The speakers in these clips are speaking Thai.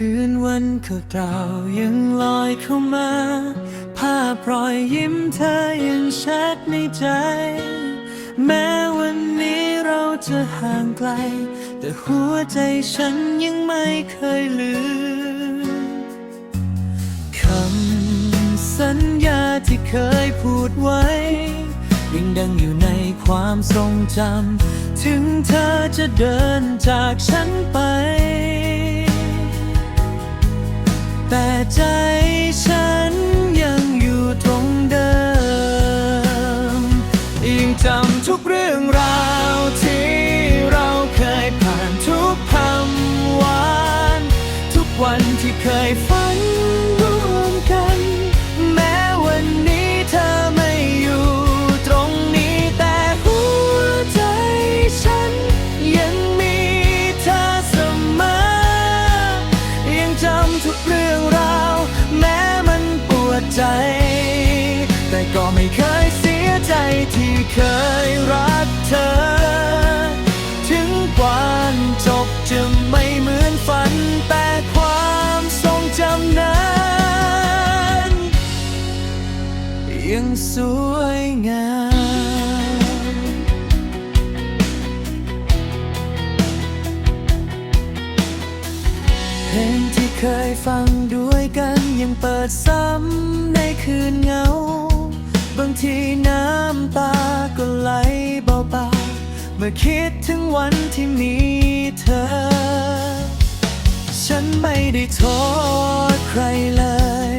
คืนวันเก่าๆยังลอยเข้ามา ภาพรอยยิ้มเธอยังชัดในใจ แม้วันนี้เราจะห่างไกล แต่หัวใจฉันยังไม่เคยลืมคำสัญญาที่เคยพูดไว้ยังดังอยู่ในความทรงจำ ถึงเธอจะเดินจากฉันไป แต่ใจฉันยังอยู่ตรงเดิมยังจำทุกเรื่องราวที่เราเคยผ่านทุกคำหวาน ทุกวันที่เคยฝัน เคยรักเธอ ถึงวันจบจะไม่เหมือนฝัน แต่ความทรงจำนั้นยังสวยงามเพลงที่เคยฟังด้วยกันยังเปิดซ้ำใน มื่อคิดถึงวันที่มีเธอ ฉันไม่ได้โทษใครเลย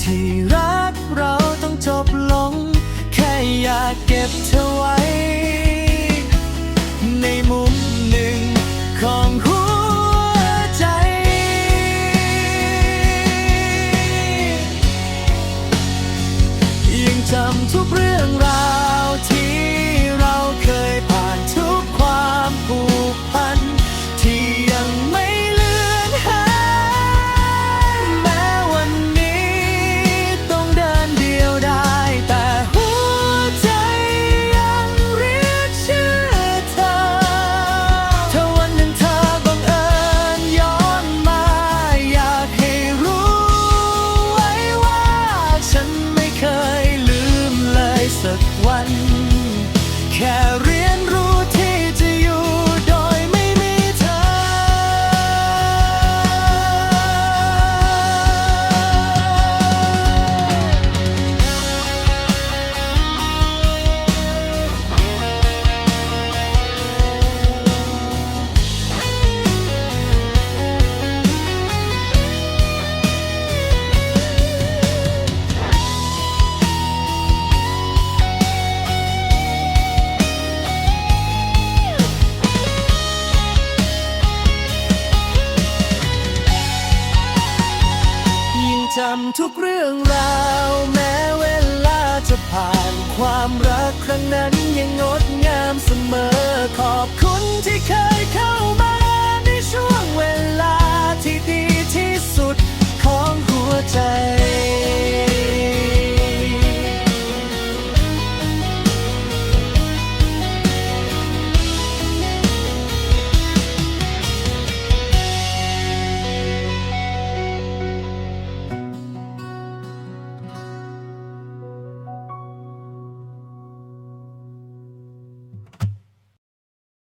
ที่รักเราต้องจบลง แค่อยากเก็บเธอไว้ ในมุมหนึ่งของหัวใจ ยังจำทุกเรื่องราว จำทุกเรื่องราว แม้เวลาจะผ่านความรักครั้งนั้นยังงดงามเสมอ